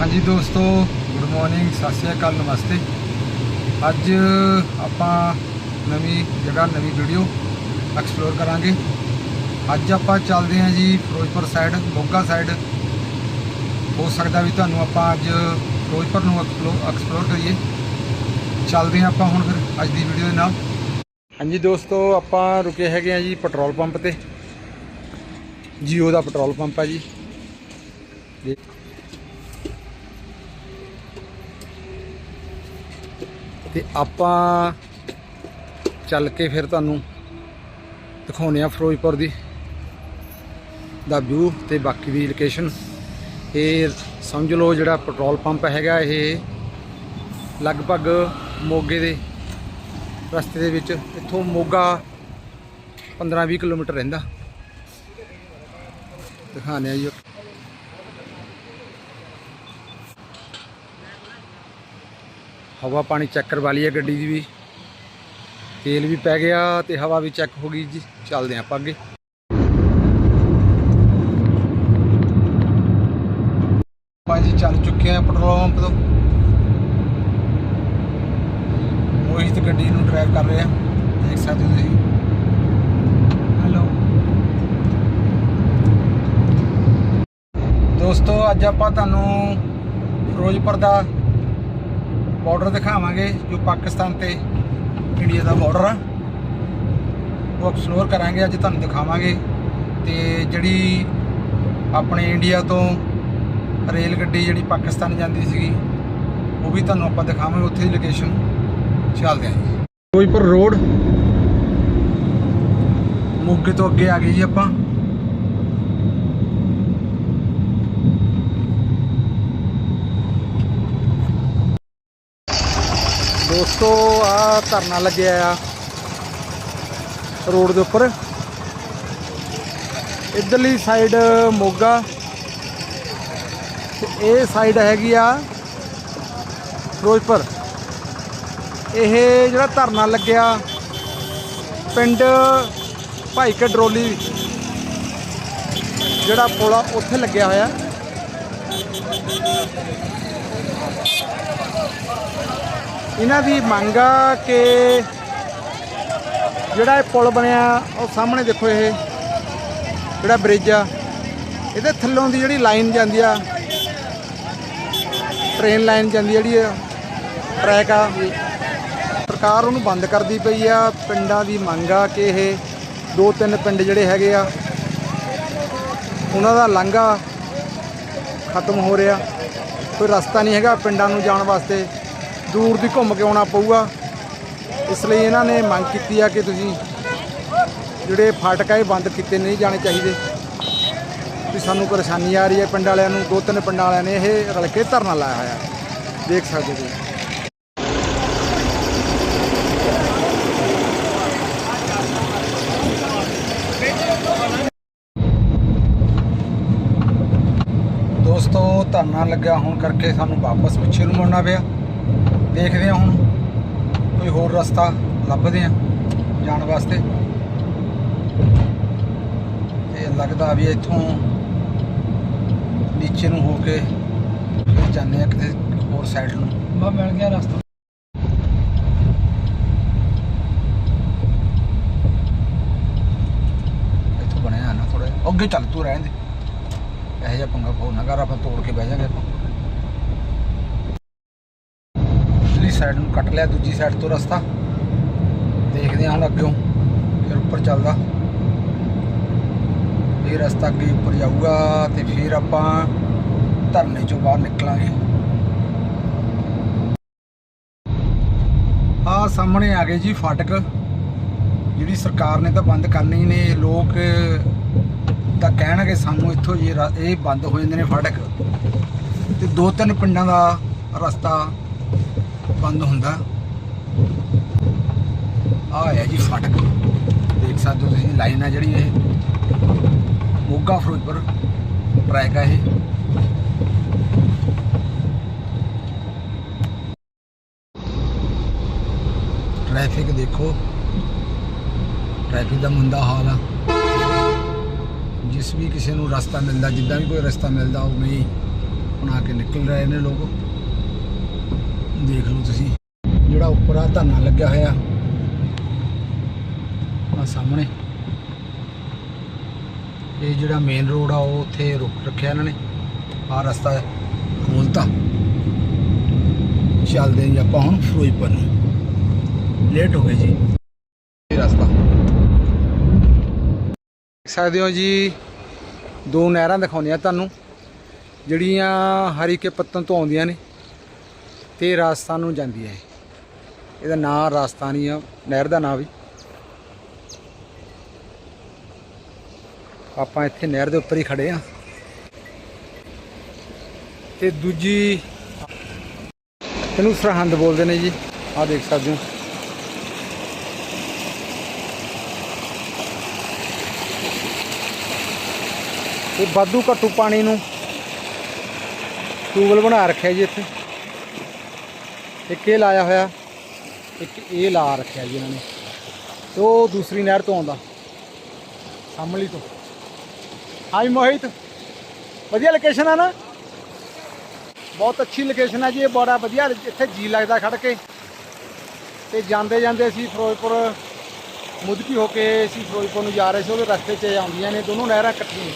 ਹਾਂਜੀ ਦੋਸਤੋ good morning ਸਤਿ ਸ਼੍ਰੀ ਅਕਾਲ, ਨਮਸਤੇ। ਅੱਜ ਆਪਾਂ ਨਵੀਂ ਜਗ੍ਹਾ, ਨਵੀਂ ਵੀਡੀਓ ਐਕਸਪਲੋਰ ਕਰਾਂਗੇ। ਅੱਜ ਆਪਾਂ ਚੱਲਦੇ ਹਾਂ ਜੀ ਫਿਰੋਜ਼ਪੁਰ ਸਾਈਡ ਮੋਗਾ ਸਾਈਡ ਹੋ ਸਕਦਾ ਵੀ ਤੁਹਾਨੂੰ ਆਪਾਂ ਅੱਜ ਫਿਰੋਜ਼ਪੁਰ ਨੂੰ ਐਕਸਪਲੋਰ ਕਰੀਏ। ਚੱਲਦੇ ਹਾਂ ਆਪਾਂ ਹੁਣ ਫਿਰ ਅੱਜ ਦੀ ਵੀਡੀਓ ਦੇ ਨਾਲ। ਹਾਂਜੀ ਦੋਸਤੋ, ਆਪਾਂ ਰੁਕੇ ਹੈਗੇ ਆ ਜੀ ਪੈਟਰੋਲ ਪੰਪ ਤੇ। ਜੀਓ ਦਾ ਪੈਟਰੋਲ ਪੰਪ ਹੈ ਜੀ। ਤੇ ਆਪਾਂ ਚੱਲ ਕੇ ਫਿਰ ਤੁਹਾਨੂੰ ਦਿਖਾਉਨੇ ਆ ਫਿਰੋਜ਼ਪੁਰ ਦੀ, ਦਾ ਵਿਊ ਤੇ ਬਾਕੀ ਦੀ ਲੋਕੇਸ਼ਨ ਇਹ ਸਮਝ ਲਓ ਜਿਹੜਾ ਪੈਟਰੋਲ ਪੰਪ ਹੈਗਾ, ਇਹ ਲਗਭਗ ਮੋਗੇ ਦੇ ਰਸਤੇ ਦੇ ਵਿੱਚ, ਇੱਥੋਂ ਮੋਗਾ 15-20 ਕਿਲੋਮੀਟਰ ਰਹਿੰਦਾ। ਦਿਖਾਣੇ ਆ ਜੀ। ਹਵਾ ਪਾਣੀ ਚੈੱਕ ਕਰਵਾ ਲਈ ਹੈ ਗੱਡੀ ਦੀ ਵੀ। ਤੇਲ ਵੀ ਪੈ ਗਿਆ ਤੇ ਹਵਾ ਵੀ ਚੈੱਕ ਹੋ ਗਈ ਜੀ। ਚੱਲਦੇ ਆਪਾਂ ਅੱਗੇ। ਭਾਜੀ ਚੱਲ ਚੁੱਕੇ ਆ ਪੈਟਰੋਲ ਪੰਪ ਤੋਂ। ਮੋਹਿਤ ਗੱਡੀ ਨੂੰ ਡਰਾਈਵ ਕਰ ਰਿਹਾ ਦੇਖ ਸਕਦੇ ਹੋ ਤੁਸੀਂ। ਹੈਲੋ ਦੋਸਤੋ ਅੱਜ ਆਪਾਂ ਤੁਹਾਨੂੰ ਫਿਰੋਜ਼ਪੁਰ ਦਾ ਬਾਰਡਰ ਦਿਖਾਵਾਂਗੇ, ਜੋ ਪਾਕਿਸਤਾਨ ਤੇ ਇੰਡੀਆ ਦਾ ਬਾਰਡਰ ਆ। ਉਹ ਐਕਸਪਲੋਰ ਕਰਾਂਗੇ, ਅੱਜ ਤੁਹਾਨੂੰ ਦਿਖਾਵਾਂਗੇ। ਤੇ ਜਿਹੜੀ ਆਪਣੇ ਇੰਡੀਆ ਤੋਂ ਰੇਲ ਗੱਡੀ ਜਿਹੜੀ ਪਾਕਿਸਤਾਨ ਜਾਂਦੀ ਸੀਗੀ, ਉਹ ਵੀ ਤੁਹਾਨੂੰ ਆਪਾਂ ਦਿਖਾਵਾਂਗੇ, ਉੱਥੇ ਦੀ ਲੋਕੇਸ਼ਨ ਚੱਲਦੇ ਆਂ ਜੀ। ਫਿਰੋਜ਼ਪੁਰ ਰੋਡ ਮੋਗੇ ਤੋਂ ਅੱਗੇ ਆ ਗਏ ਜੀ ਆਪਾਂ। ਦੋਸਤੋ, ਆ ਧਰਨਾ ਲੱਗਿਆ ਆ ਰੋਡ ਦੇ ਉੱਪਰ। ਇਧਰਲੀ ਸਾਈਡ ਮੋਗਾ। ਤੇ ਇਹ ਸਾਈਡ ਹੈਗੀ ਆ ਫਿਰੋਜ਼ਪੁਰ। ਇਹ ਜਿਹੜਾ ਧਰਨਾ ਲੱਗਿਆ ਪਿੰਡ ਭਾਈ ਕੇ ਜਿਹੜਾ ਪੁਲ ਆ, ਉੱਥੇ ਲੱਗਿਆ ਹੋਇਆ। ਇਹਨਾਂ ਦੀ ਮੰਗ ਆ ਕਿ ਜਿਹੜਾ ਇਹ ਪੁਲ ਬਣਿਆ, ਉਹ ਸਾਹਮਣੇ ਦੇਖੋ ਇਹ, ਜਿਹੜਾ ਬ੍ਰਿਜ ਆ, ਇਹਦੇ ਥੱਲੋਂ ਦੀ ਜਿਹੜੀ ਲਾਈਨ ਜਾਂਦੀ ਆ ਟ੍ਰੇਨ ਲਾਈਨ ਜਾਂਦੀ ਜਿਹੜੀ ਆ ਟਰੈਕ ਆ, ਸਰਕਾਰ ਉਹਨੂੰ ਬੰਦ ਕਰਦੀ ਪਈ ਆ। ਪਿੰਡਾਂ ਦੀ ਮੰਗ ਆ ਕਿ ਇਹ ਦੋ ਤਿੰਨ ਪਿੰਡ ਜਿਹੜੇ ਹੈਗੇ ਆ, ਉਹਨਾਂ ਦਾ ਲਾਂਘਾ ਖਤਮ ਹੋ ਰਿਹਾ। ਕੋਈ ਰਸਤਾ ਨਹੀਂ ਹੈਗਾ ਪਿੰਡਾਂ ਨੂੰ ਜਾਣ ਵਾਸਤੇ। ਦੂਰ ਦੀ ਘੁੰਮ ਕੇ ਆਉਣਾ ਪਊਗਾ। ਇਸ ਲਈ ਇਹਨਾਂ ਨੇ ਮੰਗ ਕੀਤੀ ਆ ਕਿ ਤੁਸੀਂ ਜਿਹੜੇ ਫਾਟਕ ਆ ਇਹ ਬੰਦ ਕੀਤੇ, ਨਹੀਂ ਜਾਣੇ ਚਾਹੀਦੇ। ਵੀ ਸਾਨੂੰ ਪਰੇਸ਼ਾਨੀ ਆ ਰਹੀ ਹੈ ਪਿੰਡ ਵਾਲਿਆਂ ਨੂੰ, ਦੋ ਤਿੰਨ ਪਿੰਡਾਂ ਵਾਲਿਆਂ ਨੇ ਇਹ ਰਲ ਕੇ ਧਰਨਾ ਲਾਇਆ ਹੋਇਆ। ਦੇਖ ਸਕਦੇ ਤੁਸੀਂ। ਦੋਸਤੋ, ਧਰਨਾ ਲੱਗਾ ਹੋਣ ਕਰਕੇ ਸਾਨੂੰ ਵਾਪਸ ਪਿੱਛੇ ਨੂੰ ਮੁੜਨਾ ਪਿਆ। ਦੇਖਦੇ ਹਾਂ ਹੁਣ ਕੋਈ ਹੋਰ ਰਸਤਾ ਲੱਭਦੇ ਹਾਂ ਜਾਣ ਵਾਸਤੇ। ਤੇ ਲੱਗਦਾ ਵੀ ਇੱਥੋਂ ਨੀਚੇ ਨੂੰ ਹੋ ਕੇ ਫਿਰ ਜਾਂਦੇ ਆ ਕਿਤੇ ਹੋਰ ਸਾਈਡ ਨੂੰ। ਬਾ ਮਿਲ ਗਿਆ ਰਸਤਾ। ਇੱਥੋਂ ਬਣਿਆ ਨਾ ਥੋੜਾ ਅੱਗੇ ਚੱਲ ਤੂੰ ਰਹਿਣ ਦੇ। ਇਹੋ ਜਿਹਾ ਪੰਗਾ ਪਾਉ ਨਾ ਕਰ ਆਪਾਂ ਤੋੜ ਕੇ ਬਹਿ ਜਾਾਂਗੇ ਆਪਾਂ। ਸਾਈਡ ਨੂੰ ਕੱਟ ਲਿਆ, ਦੂਜੀ ਸਾਈਡ ਤੋਂ ਰਸਤਾ। ਦੇਖਦੇ ਹਾਂ ਹੁਣ ਅੱਗਿਓਂ, ਫਿਰ ਉੱਪਰ ਚੱਲਦਾ। ਇਹ ਰਸਤਾ ਅੱਗੇ ਉੱਪਰ ਜਾਊਗਾ ਤੇ ਫਿਰ ਆਪਾਂ ਧਰਨੇ ਚੋਂ ਬਾਹਰ ਨਿਕਲਾਂਗੇ। ਆ ਸਾਹਮਣੇ ਆ ਗਏ ਜੀ ਫਾਟਕ। ਜਿਹੜੀ ਸਰਕਾਰ ਨੇ ਤਾਂ ਬੰਦ ਕਰਨੀ ਨੇ, ਲੋਕ ਤਾਂ ਕਹਿਣਗੇ ਸਾਨੂੰ ਇੱਥੋਂ ਜੇ ਇਹ ਬੰਦ ਹੋ ਜਾਂਦੇ ਨੇ ਫਾਟਕ। ਤੇ ਦੋ ਤਿੰਨ ਪਿੰਡਾਂ ਦਾ ਰਸਤਾ ਬੰਦ ਹੁੰਦਾ। ਆ ਹੈ ਜੀ ਫਾਟਕ। ਦੇਖ ਸਕਦੇ ਹੋ ਤੁਸੀਂ, ਲਾਈਨ ਆ ਜਿਹੜੀ ਇਹ। ਮੋਗਾ ਫਿਰੋਜ਼ਪੁਰ ਟਰੈਕ ਆ ਇਹ। ਟ੍ਰੈਫਿਕ ਦੇਖੋ। ਟ੍ਰੈਫਿਕ ਦਾ ਮੰਦਾ ਹਾਲ ਆ। ਜਿਸ ਵੀ ਕਿਸੇ ਨੂੰ ਰਸਤਾ ਮਿਲਦਾ, ਜਿੱਦਾਂ ਵੀ ਕੋਈ ਰਸਤਾ ਮਿਲਦਾ, ਉਹ ਨਹੀਂ ਬਣਾ ਕੇ ਨਿਕਲ ਰਹੇ ਨੇ ਲੋਕ। ਦੇਖ ਲਓ ਤੁਸੀਂ। ਜਿਹੜਾ ਉੱਪਰ ਆ ਧਰਨਾ ਲੱਗਿਆ ਹੋਇਆ। ਆ ਸਾਹਮਣੇ। ਇਹ ਜਿਹੜਾ ਮੇਨ ਰੋਡ ਆ, ਉਹ ਉੱਥੇ ਰੁਕ ਰੱਖਿਆ ਇਹਨਾਂ ਨੇ। ਆ ਰਸਤਾ ਖੋਲਤਾ ਚੱਲਦੇ ਹਾਂ ਜੀ ਆਪਾਂ ਹੁਣ ਫਿਰੋਜ਼ਪੁਰ ਨੂੰ। ਲੇਟ ਹੋ ਗਏ ਜੀ। ਇਹ ਰਸਤਾ। ਦੇਖ ਸਕਦੇ ਹੋ ਜੀ, ਦੋ ਨਹਿਰਾਂ ਦਿਖਾਉਂਦੇ ਆ ਤੁਹਾਨੂੰ। ਜਿਹੜੀਆਂ ਹਰੀਕੇ ਪੱਤਨ ਤੋਂ ਆਉਂਦੀਆਂ ਨੇ। ਤੇ ਰਾਜਸਥਾਨ ਨੂੰ ਜਾਂਦੀ ਹੈ ਇਹਦਾ ਨਾਂ ਰਾਜਸਥਾਨੀ ਆ, ਨਹਿਰ ਦਾ ਨਾਂ ਵੀ। ਆਪਾਂ ਇੱਥੇ ਨਹਿਰ ਦੇ ਉੱਪਰ ਹੀ ਖੜੇ ਆ ਤੇ ਦੂਜੀ, ਇਹਨੂੰ ਸਰਹੰਦ ਬੋਲਦੇ ਨੇ ਜੀ। ਆਹ ਦੇਖ ਸਕਦੇ ਹੋ। ਇਹ ਵਾਧੂ ਘੱਟੂ ਪਾਣੀ ਨੂੰ ਟੂਬਲ ਬਣਾ ਰੱਖਿਆ ਜੀ ਇੱਥੇ। ਇੱਕ ਇਹ ਲਾਇਆ ਹੋਇਆ, ਇੱਕ ਇਹ ਲਾ ਰੱਖਿਆ ਜੀ ਇਹਨਾਂ ਨੇ। ਤੇ ਉਹ ਦੂਸਰੀ ਨਹਿਰ ਤੋਂ ਆਉਂਦਾ, ਸਾਹਮਣੀ ਤੋਂ। ਹਾਂਜੀ ਮੋਹਿਤ, ਵਧੀਆ ਲੋਕੇਸ਼ਨ ਆ ਨਾ? ਬਹੁਤ ਅੱਛੀ ਲੋਕੇਸ਼ਨ ਹੈ ਜੀ, ਇਹ ਬੜਾ ਵਧੀਆ, ਇੱਥੇ ਜੀ ਲੱਗਦਾ ਖੜ ਕੇ। ਤੇ ਜਾਂਦੇ ਜਾਂਦੇ ਅਸੀਂ ਫਿਰੋਜ਼ਪੁਰ, ਮੁਦਕੀ ਹੋ ਕੇ ਅਸੀਂ ਫਿਰੋਜ਼ਪੁਰ ਨੂੰ ਜਾ ਰਹੇ ਸੀ, ਉਹਦੇ ਰਸਤੇ 'ਚ ਆਉਂਦੀਆਂ ਨੇ, ਦੋਨੋਂ ਨਹਿਰਾਂ ਇਕੱਠੀਆਂ।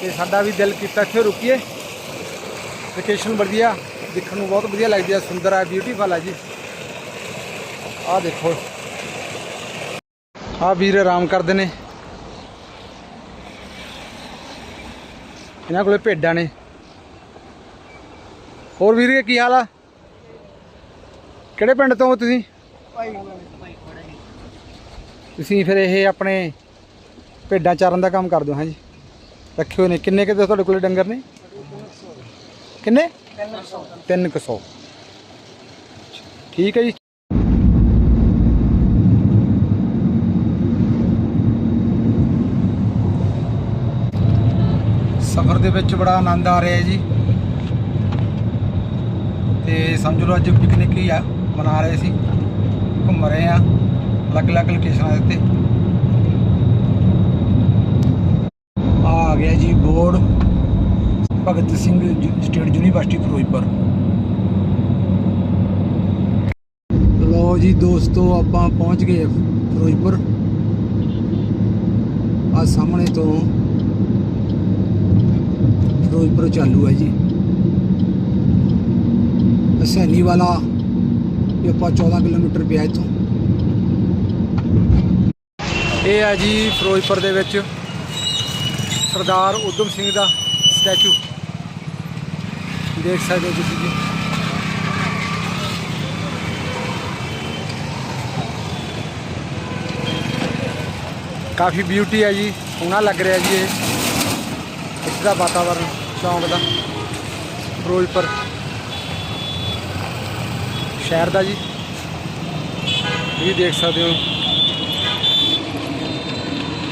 ਤੇ ਸਾਡਾ ਵੀ ਦਿਲ ਕੀਤਾ ਇੱਥੇ ਰੁਕੀਏ। ਲੋਕੇਸ਼ਨ ਵਧੀਆ, ਦੇਖਣ ਨੂੰ ਬਹੁਤ ਵਧੀਆ ਲੱਗਦੀ ਹੈ ਸੁੰਦਰ ਹੈ ਬਿਊਟੀਫੁਲ ਹੈ ਜੀ। ਆਹ ਦੇਖੋ। ਆਹ ਵੀਰ ਆਰਾਮ ਕਰਦੇ ਨੇ। ਇਹਨਾਂ ਕੋਲੇ ਭੇਡਾਂ ਨੇ। ਹੋਰ ਵੀਰੇ, ਕੀ ਹਾਲ ਆ? ਕਿਹੜੇ ਪਿੰਡ ਤੋਂ ਤੁਸੀਂ? ਤੁਸੀਂ ਫਿਰ ਇਹ ਆਪਣੇ ਭੇਡਾਂ ਚਾਰਨ ਦਾ ਕੰਮ ਕਰਦੇ ਹੋ, ਹਾਂਜੀ। ਰੱਖੇ ਹੋਏ ਨੇ। ਕਿੰਨੇ ਕਿਤੇ ਤੁਹਾਡੇ ਕੋਲੇ ਡੰਗਰ ਨੇ? ਕਿੰਨੇ? 300 ਠੀਕ ਹੈ ਜੀ। ਸਫ਼ਰ ਦੇ ਵਿੱਚ ਬੜਾ ਆਨੰਦ ਆ ਰਿਹਾ ਜੀ। ਤੇ ਸਮਝ ਲਓ ਅੱਜ ਪਿਕਨਿਕ ਹੀ ਆ, ਮਨਾ ਰਹੇ ਸੀ। ਘੁੰਮ ਰਹੇ ਆ, ਅਲੱਗ-ਅਲੱਗ ਲੋਕੇਸ਼ਨਾਂ ਦੇ ਉੱਤੇ। ਆ ਗਿਆ ਜੀ ਬੋਰਡ ਭਗਤ ਸਿੰਘ ਯੂ- ਸਟੇਟ ਯੂਨੀਵਰਸਿਟੀ ਫਿਰੋਜ਼ਪੁਰ। ਲੋ ਜੀ ਦੋਸਤੋ, ਆਪਾਂ ਪਹੁੰਚ ਗਏ ਫਿਰੋਜ਼ਪੁਰ। ਆ ਸਾਹਮਣੇ ਤੋਂ ਫਿਰੋਜ਼ਪੁਰ ਚਾਲੂ ਹੈ ਜੀ। ਹਸੈਨੀ ਵਾਲਾ ਇਹ ਆਪਾਂ 14 ਕਿਲੋਮੀਟਰ ਪਿਆ ਇੱਥੋਂ। ਇਹ ਆ ਜੀ ਫਿਰੋਜ਼ਪੁਰ ਦੇ ਵਿੱਚ ਸਰਦਾਰ ਉਦਮ ਸਿੰਘ ਦਾ ਸਟੈਚੂ। ਦੇਖ ਸਕਦੇ ਹੋ ਤੁਸੀਂ ਜੀ। ਕਾਫੀ ਬਿਊਟੀ ਹੈ ਜੀ, ਸੋਹਣਾ ਲੱਗ ਰਿਹਾ ਜੀ ਇਹ। ਇੱਥੇ ਦਾ ਵਾਤਾਵਰਨ, ਚੌਂਕ ਦਾ, ਫਿਰੋਜ਼ਪੁਰ। ਸ਼ਹਿਰ ਦਾ ਜੀ। ਇਹ ਦੇਖ ਸਕਦੇ ਹੋ।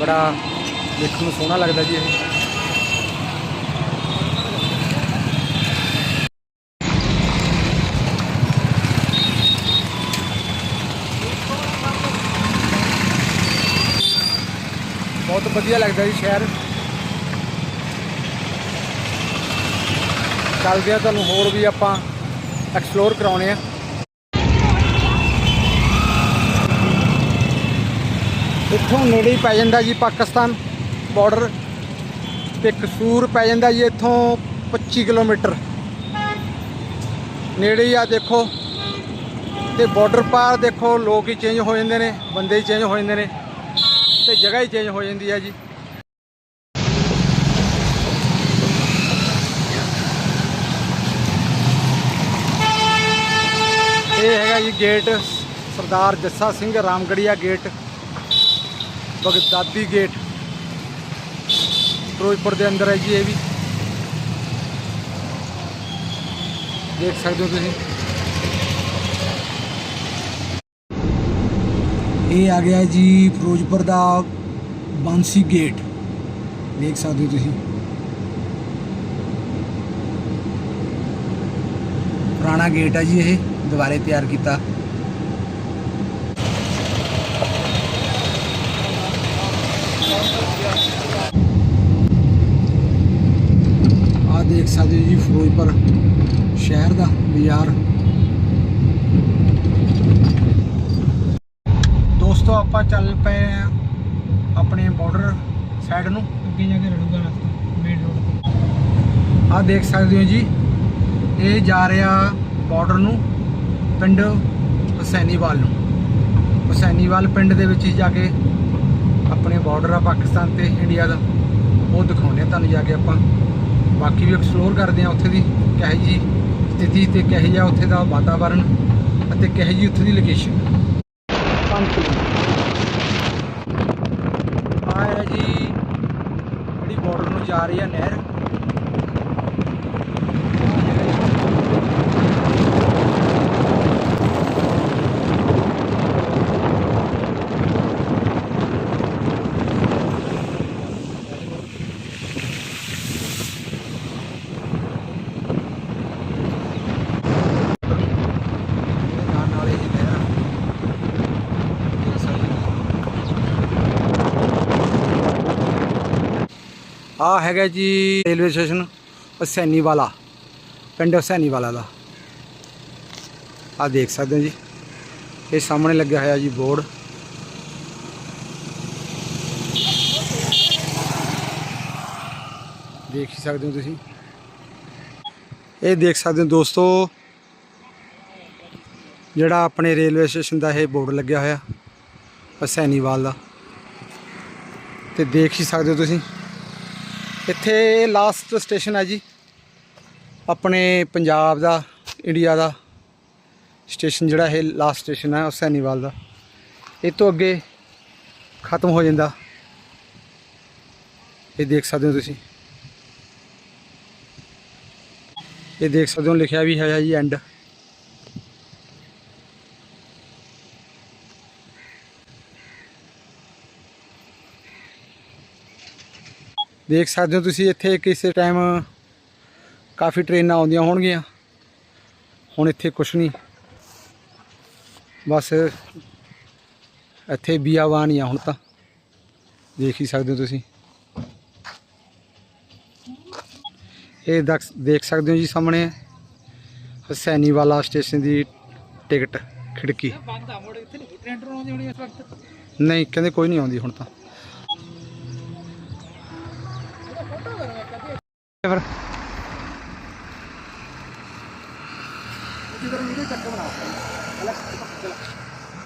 ਬੜਾ ਦੇਖਣ ਨੂੰ ਸੋਹਣਾ ਲੱਗਦਾ ਜੀ ਇਹ ਬਹੁਤ ਵਧੀਆ ਲੱਗਦਾ ਜੀ ਸ਼ਹਿਰ। ਚੱਲਦੇ ਆ ਤੁਹਾਨੂੰ ਹੋਰ ਵੀ ਆਪਾਂ ਐਕਸਪਲੋਰ ਕਰਾਉਣੇ ਆ। ਇੱਥੋਂ ਨੇੜੇ ਹੀ ਪੈ ਜਾਂਦਾ ਜੀ ਪਾਕਿਸਤਾਨ ਬਾਰਡਰ ਤੇ ਕਸੂਰ ਪੈ ਜਾਂਦਾ ਜੀ ਇੱਥੋਂ 25 ਕਿਲੋਮੀਟਰ। ਨੇੜੇ ਹੀ ਆ ਦੇਖੋ, ਤੇ ਬਾਰਡਰ ਪਾਰ ਦੇਖੋ, ਲੋਕ ਹੀ ਚੇਂਜ ਹੋ ਜਾਂਦੇ ਨੇ, ਬੰਦੇ ਹੀ ਚੇਂਜ ਹੋ ਜਾਂਦੇ ਨੇ। ਤੇ ਜਗ੍ਹਾ ਹੀ ਚੇਂਜ ਹੋ ਜਾਂਦੀ ਹੈ ਜੀ। ਇਹ ਹੈਗਾ ਜੀ gate Sardar Jassa Singh Ramgarhia gate Baghdadi gate Firozpur ਦੇ ਅੰਦਰ ਹੈ ਜੀ ਇਹ ਵੀ। ਦੇਖ ਸਕਦੇ ਹੋ ਤੁਸੀਂ। ਇਹ ਆ ਗਿਆ ਜੀ ਫਿਰੋਜ਼ਪੁਰ ਦਾ ਬਾਂਸੀ ਗੇਟ। ਦੇਖ ਸਕਦੇ ਹੋ ਤੁਸੀਂ। ਪੁਰਾਣਾ ਗੇਟ ਆ ਜੀ ਇਹ, ਦੁਬਾਰੇ ਤਿਆਰ ਕੀਤਾ। ਆ ਦੇਖ ਦੇਖ ਸਕਦੇ ਹੋ ਜੀ ਫਿਰੋਜ਼ਪੁਰ ਸ਼ਹਿਰ ਦਾ ਬਾਜ਼ਾਰ। ਦੋਸਤੋ ਆਪਾਂ ਚੱਲ ਪਏ ਆ ਆਪਣੇ ਬਾਰਡਰ ਸਾਈਡ ਨੂੰ। ਅੱਗੇ ਜਾ ਕੇ ਰੜੂਗਾ ਰਸਤਾ ਮੇਨ ਰੋਡ ਤੇ। ਆਹ ਦੇਖ ਸਕਦੇ ਹੋ ਜੀ ਇਹ ਜਾ ਰਿਹਾ ਬਾਰਡਰ ਨੂੰ ਪਿੰਡ ਹੁਸੈਨੀਵਾਲ ਨੂੰ। ਹੁਸੈਨੀਵਾਲ ਪਿੰਡ ਦੇ ਵਿੱਚ ਜਾ ਕੇ ਆਪਣੇ ਬਾਰਡਰ ਆ ਪਾਕਿਸਤਾਨ ਤੇ ਇੰਡੀਆ ਦਾ। ਉਹ ਦਿਖਾਉਂਦੇ ਆ ਤੁਹਾਨੂੰ ਜਾ ਕੇ ਆਪਾਂ। ਬਾਕੀ ਵੀ ਐਕਸਪਲੋਰ ਕਰਦੇ ਆ ਉੱਥੇ ਦੀ ਕਿਹੋ ਜੀ ਸਥਿਤੀ ਤੇ ਕਿਹੋ ਜਿਹਾ ਉੱਥੇ ਦਾ ਵਾਤਾਵਰਣ ਅਤੇ ਕਿਹੋ ਜੀ ਉੱਥੇ ਦੀ ਲੋਕੇਸ਼ਨ ਆ ਹੈ ਜੀ ਜਿਹੜੀ ਬਾਰਡਰ ਨੂੰ ਜਾ ਰਹੀ ਹੈ ਨਹਿਰ ਨਾਲ ਨਾਲ ਇਹ ਨਹਿਰ ਆ। ਦੇਖ ਸਕਦੇ ਹੋ। ਆ ਹੈਗਾ ਜੀ ਰੇਲਵੇ ਸਟੇਸ਼ਨ ਹੁਸੈਨੀ ਵਾਲਾ ਪਿੰਡ ਹੁਸੈਨੀ ਵਾਲਾ ਦਾ। ਆ ਦੇਖ ਸਕਦੇ ਹੋ ਜੀ। ਇਹ ਸਾਹਮਣੇ ਲੱਗਿਆ ਹੋਇਆ ਜੀ ਬੋਰਡ। ਦੇਖ ਹੀ ਸਕਦੇ ਹੋ ਤੁਸੀਂ। ਇਹ ਦੇਖ ਸਕਦੇ ਹੋ ਦੋਸਤੋ, ਜਿਹੜਾ ਆਪਣੇ ਰੇਲਵੇ ਸਟੇਸ਼ਨ ਦਾ ਇਹ ਬੋਰਡ ਲੱਗਿਆ ਹੋਇਆ ਹਸੈਨੀਵਾਲ ਦਾ। ਤੇ ਦੇਖ ਹੀ ਸਕਦੇ ਹੋ ਤੁਸੀਂ। ਇੱਥੇ ਲਾਸਟ ਸਟੇਸ਼ਨ ਹੈ ਜੀ। ਆਪਣੇ ਪੰਜਾਬ ਦਾ ਇੰਡੀਆ ਦਾ ਸਟੇਸ਼ਨ ਜਿਹੜਾ ਇਹ ਲਾਸਟ ਸਟੇਸ਼ਨ ਹੈ ਹੁਸੈਨੀਵਾਲ ਦਾ। ਇਹ ਤੋਂ ਅੱਗੇ ਖਤਮ ਹੋ ਜਾਂਦਾ। ਇਹ ਦੇਖ ਸਕਦੇ ਹੋ ਤੁਸੀਂ। ਇਹ ਦੇਖ ਸਕਦੇ ਹੋ ਲਿਖਿਆ ਵੀ ਹੈ ਜੀ ਐਂਡ ਦੇਖ ਸਕਦੇ ਹੋ ਤੁਸੀਂ ਇੱਥੇ ਕਿਸੇ ਟਾਈਮ ਕਾਫੀ ਟ੍ਰੇਨਾਂ ਆਉਂਦੀਆਂ ਹੋਣਗੀਆਂ। ਹੁਣ ਇੱਥੇ ਕੁਛ ਨਹੀਂ। ਬਸ ਇੱਥੇ ਬੀਆਵਾਨ ਹੀ ਆ ਹੁਣ ਤਾਂ। ਦੇਖ ਹੀ ਸਕਦੇ ਹੋ ਤੁਸੀਂ। ਇਹ ਦਖ- ਸਕਦੇ ਹੋ ਜੀ ਸਾਹਮਣੇ। ਹਸੈਨੀ ਵਾਲਾ ਸਟੇਸ਼ਨ ਦੀ ਟਿਕਟ ਖਿੜਕੀ। ਨਹੀਂ ਕਹਿੰਦੇ ਕੋਈ ਨਹੀਂ ਆਉਂਦੀ ਹੁਣ ਤਾਂ। ਫਿਰ